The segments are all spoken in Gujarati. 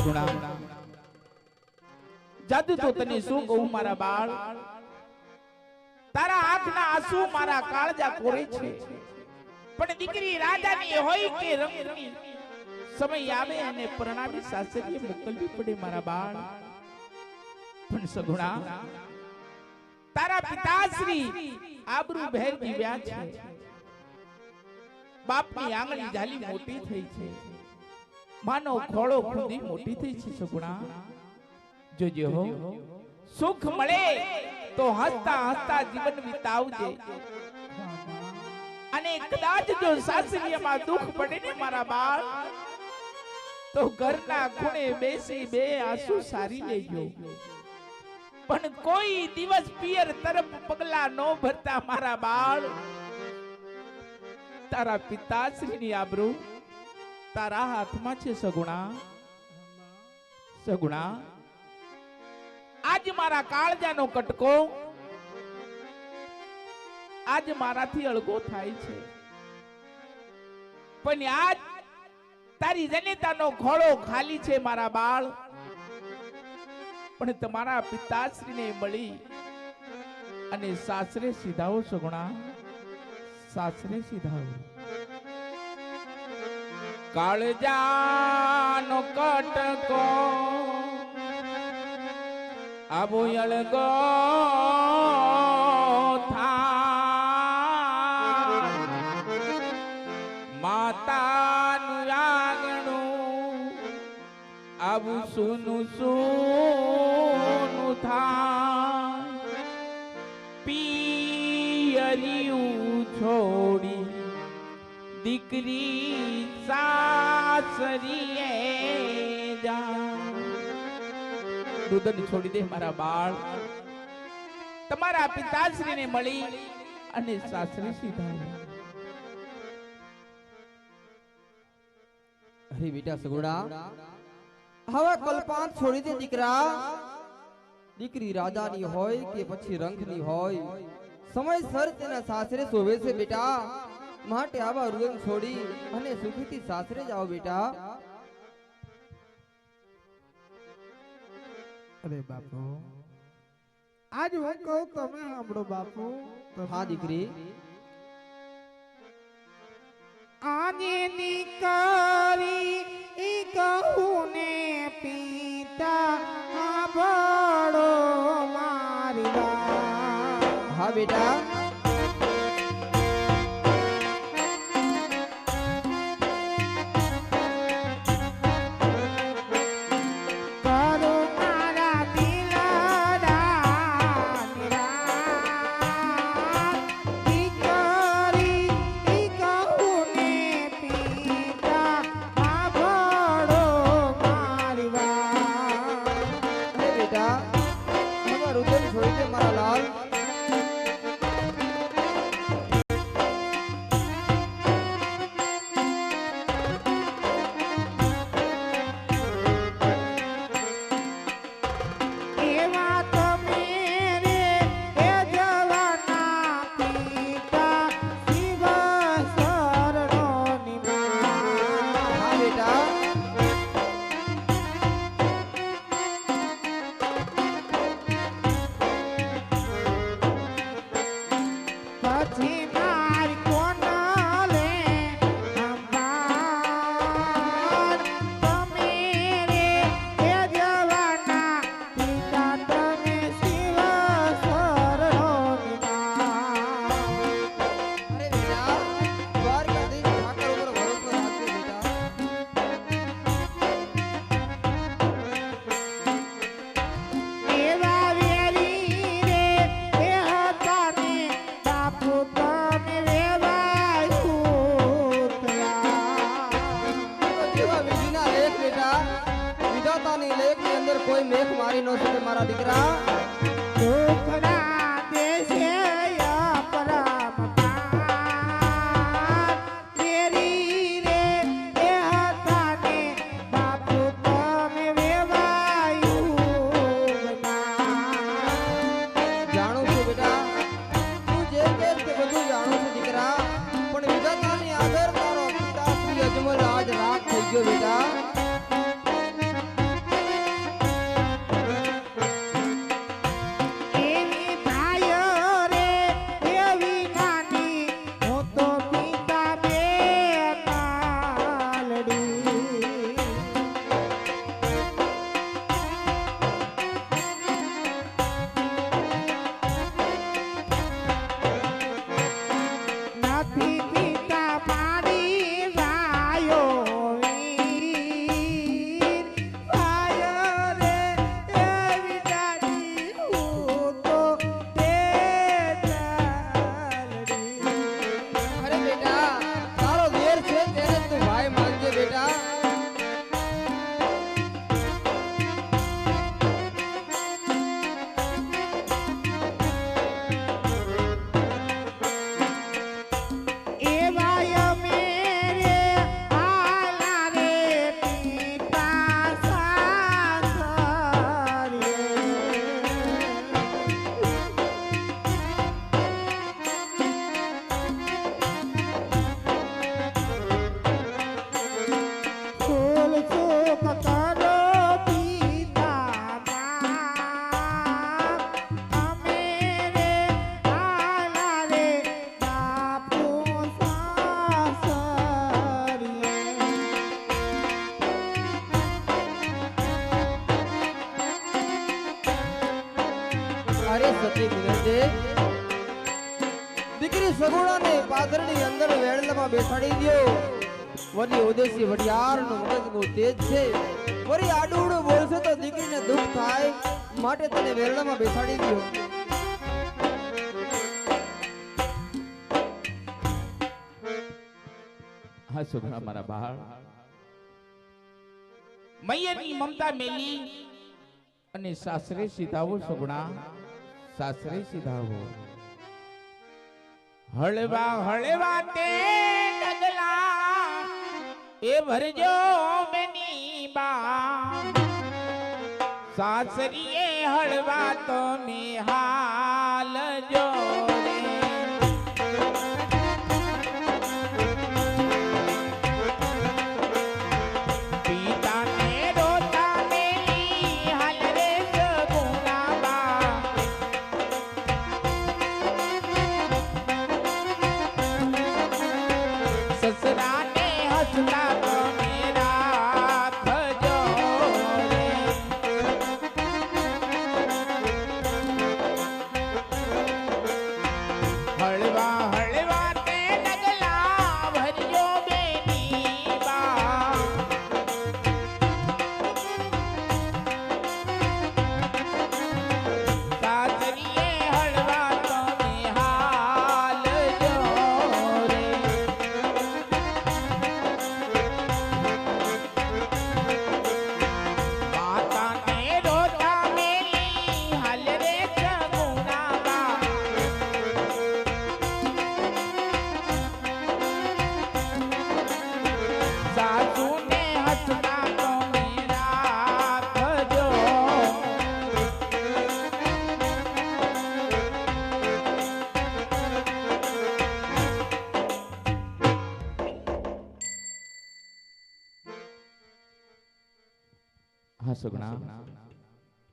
સગુણા જદ તો તને શું કહું મારા બાળ? તારા આંખના આંસુ મારા કાળજા કોરે છે. પણ દીકરી રાજાની હોય કે રંગની, સમય આવે અને પરણાવી સાસરીએ મોકલવી પડે મારા બાળ. પણ સગુણા, તારા પિતાશ્રી આબરૂ ભેર જીવ્યા છે. બાપની આંગળી જાલી મોટી થઈ છે. માનો ખોળો ખુદી મોટી થઈ છે સગુણા. જોજે હો સુખ મળે તો હસતા હસતા જીવન વિતાવજે. અને કદાચ જો સાસરીમાં દુઃખ પડે ને મારા બાળ તો ઘરના ખૂણે બેસી બે આંસુ સારી લેજો. પણ કોઈ દિવસ પિયર તરફ પગલા ન ભરતા મારા બાળ. તારા પિતાશ્રીની આબરૂ તારા હાથમાં છે સગુણા સગુણા. આજ મારા કાળજાનો કટકો, આજ મારાથી અળગો થાય છે. પણ આજ તારી જનેતાનો ઘોડો ખાલી છે મારા બાળ. પણ તમારા પિતાશ્રીને મળી અને સાસરે સીધાઓ સગુણા, સાસરે સીધાઓ. કાળજાનો કટકો. આબો અળગો માતાનું આગણું આવું સુનું સુનું દીકરી સાસરીએ જા. છોડી દે મારા બાળ. તમારા પિતાશ્રીને મળી અને સાસરી સીધા અરે બેટા સગુણા, હવે કલ્પાંત છોડી દે દીકરા. દીકરી રાજાની હોય કે પછી રંગની હોય, સમયસર તેના સાસરે શોભે છે બેટા. માટે આવા રૂંગ છોડી અને સુખીથી સાસરે જાઓ બેટા. અરે બાપુ આજ હું કહું તમે સાંભળો બાપુ હા દીકરી. આજે નીકળી ઈ કહું ને પિતા સાંભળો મારી હા બેટા. લાલ. લેખ બેટા વિધાતાની લેખની અંદર કોઈ મેખ મારી ન શકે મારા દીકરા. દીકરી પાદરની અંદર વેળલામાં બેસાડી દો વળી ઉદેશી વડિયારનું મગજનું તેજ છે. વળી આડું બોલશે તો દીકરીને દુઃખ થાય. માટે તને વેરડામાં બેસાડી દો હા સુગણા મારા બાળ? મૈયરની મમતા મેલી અને સાસરે સીધાવો સુગણા. સાસરે સીધાવો. હળવા હળવા તે ડગલા એ ભરજો મેની બા સાસરીએ હળવા તો મે હાલ જો હા સુગણા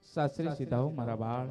સાસરી સીધાઓ મારા બાળ